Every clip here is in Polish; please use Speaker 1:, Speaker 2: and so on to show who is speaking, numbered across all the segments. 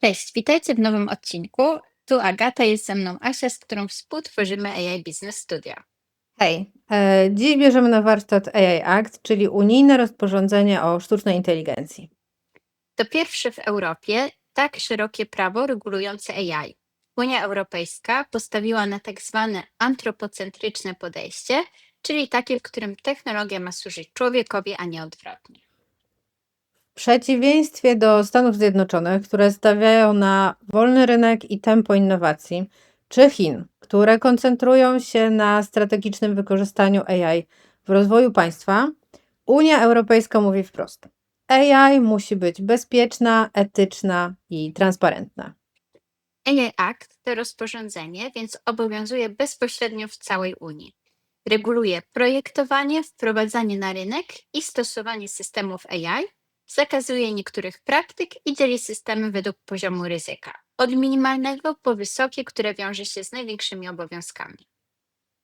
Speaker 1: Cześć, witajcie w nowym odcinku. Tu Agata, jest ze mną Asia, z którą współtworzymy AI Business Studio.
Speaker 2: Hej, e, dziś bierzemy na warsztat AI Act, czyli unijne rozporządzenie o sztucznej inteligencji.
Speaker 1: To pierwsze w Europie tak szerokie prawo regulujące AI. Unia Europejska postawiła na tak zwane antropocentryczne podejście, czyli takie, w którym technologia ma służyć człowiekowi, a nie odwrotnie.
Speaker 2: Przeciwieństwie do Stanów Zjednoczonych, które stawiają na wolny rynek i tempo innowacji, czy Chin, które koncentrują się na strategicznym wykorzystaniu AI w rozwoju państwa, Unia Europejska mówi wprost: AI musi być bezpieczna, etyczna i transparentna.
Speaker 1: AI Act to rozporządzenie, więc obowiązuje bezpośrednio w całej Unii. Reguluje projektowanie, wprowadzanie na rynek i stosowanie systemów AI, zakazuje niektórych praktyk i dzieli systemy według poziomu ryzyka, od minimalnego po wysokie, które wiąże się z największymi obowiązkami.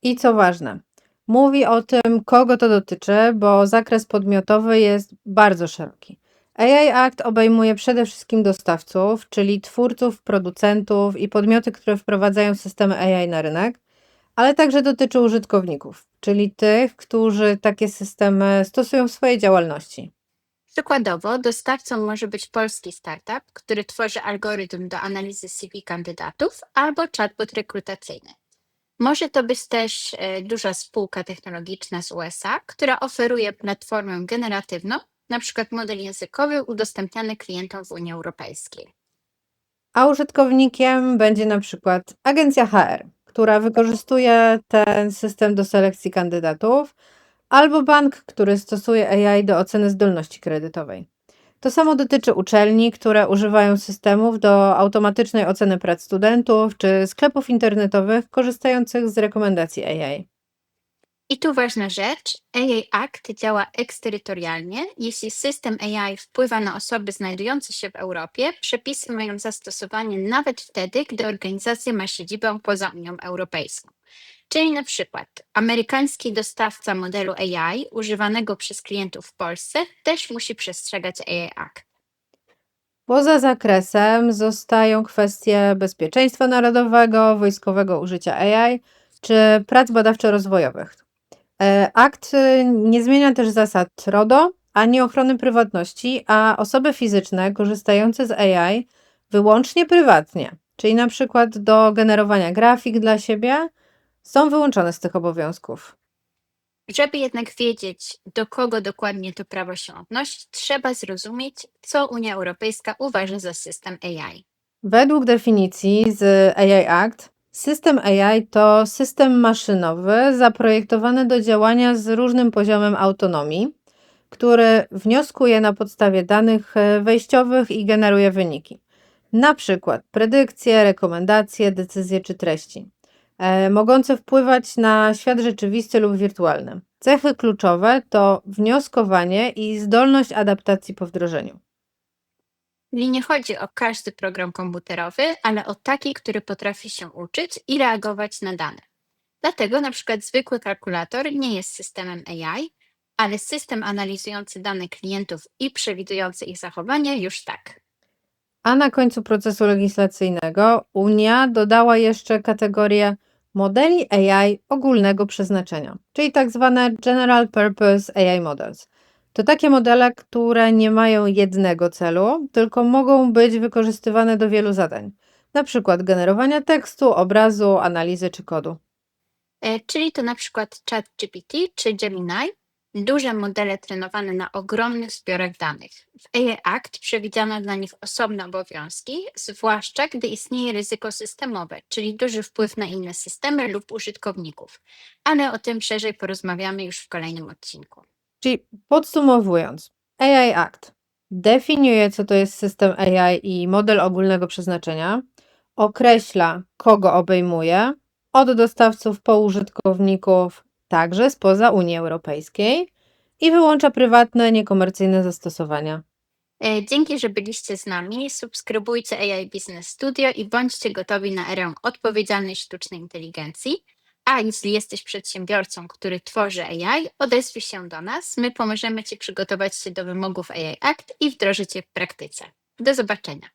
Speaker 2: I co ważne, mówi o tym, kogo to dotyczy, bo zakres podmiotowy jest bardzo szeroki. AI Act obejmuje przede wszystkim dostawców, czyli twórców, producentów i podmioty, które wprowadzają systemy AI na rynek, ale także dotyczy użytkowników, czyli tych, którzy takie systemy stosują w swojej działalności.
Speaker 1: Przykładowo, dostawcą może być polski startup, który tworzy algorytm do analizy CV kandydatów albo chatbot rekrutacyjny. Może to być też e, duża spółka technologiczna z USA, która oferuje platformę generatywną, przykład model językowy udostępniany klientom w Unii Europejskiej.
Speaker 2: A użytkownikiem będzie na przykład agencja HR, która wykorzystuje ten system do selekcji kandydatów, albo bank, który stosuje AI do oceny zdolności kredytowej. To samo dotyczy uczelni, które używają systemów do automatycznej oceny prac studentów, czy sklepów internetowych korzystających z rekomendacji AI.
Speaker 1: I tu ważna rzecz, AI Act działa eksterytorialnie. Jeśli system AI wpływa na osoby znajdujące się w Europie, przepisy mają zastosowanie nawet wtedy, gdy organizacja ma siedzibę poza Unią Europejską. Czyli na przykład amerykański dostawca modelu AI używanego przez klientów w Polsce też musi przestrzegać AI Act.
Speaker 2: Poza zakresem zostają kwestie bezpieczeństwa narodowego, wojskowego użycia AI czy prac badawczo-rozwojowych. E, Akt nie zmienia też zasad RODO ani ochrony prywatności, a osoby fizyczne korzystające z AI wyłącznie prywatnie, czyli na przykład do generowania grafik dla siebie, są wyłączone z tych obowiązków.
Speaker 1: Żeby jednak wiedzieć, do kogo dokładnie to prawo się odnosi, trzeba zrozumieć, co Unia Europejska uważa za system AI.
Speaker 2: Według definicji z AI Act, system AI to system maszynowy zaprojektowany do działania z różnym poziomem autonomii, który wnioskuje na podstawie danych e, wejściowych i generuje wyniki. Na przykład predykcje, rekomendacje, decyzje czy treści, mogące wpływać na świat rzeczywisty lub wirtualny. Cechy kluczowe to wnioskowanie i zdolność adaptacji po wdrożeniu.
Speaker 1: Czyli nie chodzi o każdy program komputerowy, ale o taki, który potrafi się uczyć i reagować na dane. Dlatego na przykład zwykły kalkulator nie jest systemem AI, ale system analizujący dane klientów i przewidujący ich zachowanie już tak.
Speaker 2: A na końcu procesu legislacyjnego Unia dodała jeszcze kategorię modeli AI ogólnego przeznaczenia, czyli tak zwane General Purpose AI Models. To takie modele, które nie mają jednego celu, tylko mogą być wykorzystywane do wielu zadań, na przykład generowania tekstu, obrazu, analizy czy kodu.
Speaker 1: E, Czyli to na przykład ChatGPT czy Gemini, duże modele trenowane na ogromnych zbiorach danych. W AI Act przewidziano dla nich osobne obowiązki, zwłaszcza gdy istnieje ryzyko systemowe, czyli duży wpływ na inne systemy lub użytkowników. Ale o tym szerzej porozmawiamy już w kolejnym odcinku.
Speaker 2: Czyli podsumowując, AI Act definiuje, co to jest system AI i model ogólnego przeznaczenia, określa, kogo obejmuje, od dostawców po użytkowników, także spoza Unii Europejskiej i wyłącza prywatne, niekomercyjne zastosowania.
Speaker 1: E, Dzięki, że byliście z nami. Subskrybujcie AI Business Studio i bądźcie gotowi na erę odpowiedzialnej sztucznej inteligencji. A jeśli jesteś przedsiębiorcą, który tworzy AI, odezwij się do nas. My pomożemy Ci przygotować się do wymogów AI Act i wdrożyć je w praktyce. Do zobaczenia.